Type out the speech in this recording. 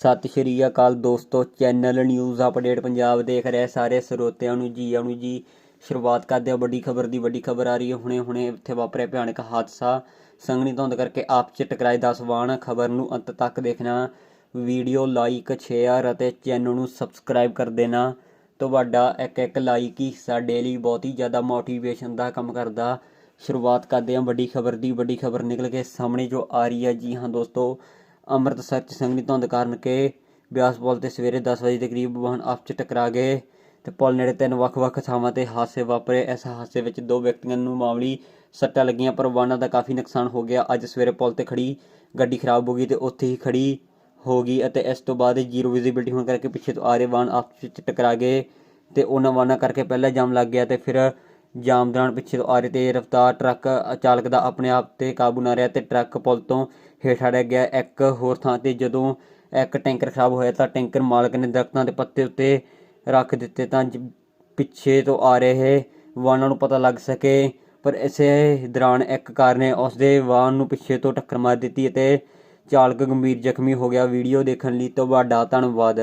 ਸਤਿ ਸ਼੍ਰੀ ਅਕਾਲ ਦੋਸਤੋ, channel news update Punjab ਦੇਖ ਰਹੇ ਸਾਰੇ ਸਰੋਤਿਆਂ ਨੂੰ ਜੀ ਆਇਆਂ ਜੀ। ਸ਼ੁਰੂਆਤ ਕਰਦੇ ਹਾਂ ਵੱਡੀ ਖਬਰ ਦੀ, ਵੱਡੀ ਖਬਰ ਆ ਰਹੀ ਹੈ। ਹੁਣੇ ਹੁਣੇ ਇੱਥੇ ਵਾਪਰਿਆ ਭਿਆਨਕ ਹਾਦਸਾ। ਸੰਘਣੀ ਧੁੰਦ ਕਰਕੇ ਆਪ ਚ ਟਕਰਾਏ 10 ਵਾਹਨ। ਖਬਰ ਨੂੰ ਅੰਤ ਤੱਕ ਦੇਖਣਾ। ਵੀਡੀਓ ਲਾਈਕ, ਸ਼ੇਅਰ ਅਤੇ ਚੈਨਲ ਨੂੰ ਸਬਸਕ੍ਰਾਈਬ ਕਰ ਦੇਣਾ। ਤੁਹਾਡਾ ਇੱਕ ਇੱਕ ਲਾਈਕ ਹੀ ਸਾਡੇ ਲਈ ਬਹੁਤ ਹੀ ਜ਼ਿਆਦਾ ਮੋਟੀਵੇਸ਼ਨ ਦਾ ਕੰਮ ਕਰਦਾ। ਸ਼ੁਰੂਆਤ ਕਰਦੇ ਹਾਂ ਵੱਡੀ ਖਬਰ ਦੀ। ਵੱਡੀ ਖਬਰ ਨਿਕਲ ਕੇ ਸਾਹਮਣੇ ਜੋ ਆ ਰਹੀ ਹੈ। ਜੀ ਹਾਂ ਦੋਸਤੋ ਅੰਮ੍ਰਿਤਸਰ ਚ ਸੰਘਣੀ ਧੁੰਦ ਕਾਰਨ ਕੇ ਬਿਆਸ ਪੁਲ ਤੇ ਸਵੇਰੇ 10 ਵਜੇ ਦੇ ਕਰੀਬ ਵਾਹਨ ਆਪਸ ਚ ਟਕਰਾ ਗਏ ਤੇ ਪੁਲ ਨੇੜੇ ਤਿੰਨ ਵੱਖ-ਵੱਖ ਥਾਵਾਂ ਤੇ ਹਾਦਸੇ ਵਾਪਰੇ। ਇਸ ਹਾਦਸੇ ਵਿੱਚ ਦੋ ਵਿਅਕਤੀਆਂ ਨੂੰ ਮਾਮੂਲੀ ਸੱਟਾਂ ਲੱਗੀਆਂ, ਪਰ ਵਾਹਨਾਂ ਦਾ ਕਾਫੀ ਨੁਕਸਾਨ ਹੋ ਗਿਆ। ਅੱਜ ਸਵੇਰੇ ਪੁਲ ਤੇ ਖੜੀ ਗੱਡੀ ਖਰਾਬ ਹੋ ਗਈ ਤੇ ਉੱਥੇ ਹੀ ਖੜੀ ਹੋ ਗਈ ਅਤੇ ਇਸ ਤੋਂ ਬਾਅਦ ਜ਼ੀਰੋ ਵਿਜ਼ਿਬਿਲਟੀ ਹੋਣ ਕਰਕੇ ਪਿੱਛੇ ਤੋਂ ਆ ਰਹੇ ਵਾਹਨ ਆਪਸ ਵਿੱਚ ਟਕਰਾ ਗਏ ਤੇ ਉਹਨਾਂ ਵਾਹਨਾਂ ਕਰਕੇ ਪਹਿਲਾਂ ਜਾਮ ਲੱਗ ਗਿਆ ਤੇ ਫਿਰ ਜਾਮ ਦੌਰਾਨ ਪਿੱਛੇ ਤੋਂ ਆ ਰਹੇ ਤੇ ਰਫਤਾਰ ਟਰੱਕ ਚਾਲਕ ਦਾ ਆਪਣੇ ਆਪ ਤੇ ਕਾਬੂ ਨਾ ਰਿਹਾ ਤੇ ਟਰੱਕ ਪੁਲ ਤੋਂ ਹੇਠ ਡਿੱਗ ਗਿਆ। ਇੱਕ ਹੋਰ ਥਾਂ ਤੇ ਜਦੋਂ ਇੱਕ ਟੈਂਕਰ ਖਰਾਬ ਹੋਇਆ ਤਾਂ ਟੈਂਕਰ ਮਾਲਕ ਨੇ ਦਰਖਤਾਂ ਦੇ ਪੱਤੇ ਉੱਤੇ ਰੱਖ ਦਿੱਤੇ ਤਾਂ ਜ- ਪਿੱਛੇ ਤੋਂ ਆ ਰਹੇ ਵਾਹਨਾਂ ਨੂੰ ਪਤਾ ਲੱਗ ਸਕੇ। ਪਰ ਇਸੇ ਦੌਰਾਨ ਇੱਕ ਕਾਰ ਨੇ ਉਸ ਦੇ ਵਾਹਨ ਨੂੰ ਪਿੱਛੇ ਤੋਂ ਟੱਕਰ ਮਾਰ ਦਿੱਤੀ ਅਤੇ ਚਾਲਕ ਗੰਭੀਰ ਜ਼ਖਮੀ ਹੋ ਗਿਆ। ਵੀਡੀਓ ਦੇਖਣ ਲਈ ਤੁਹਾਡਾ ਧੰਨਵਾਦ।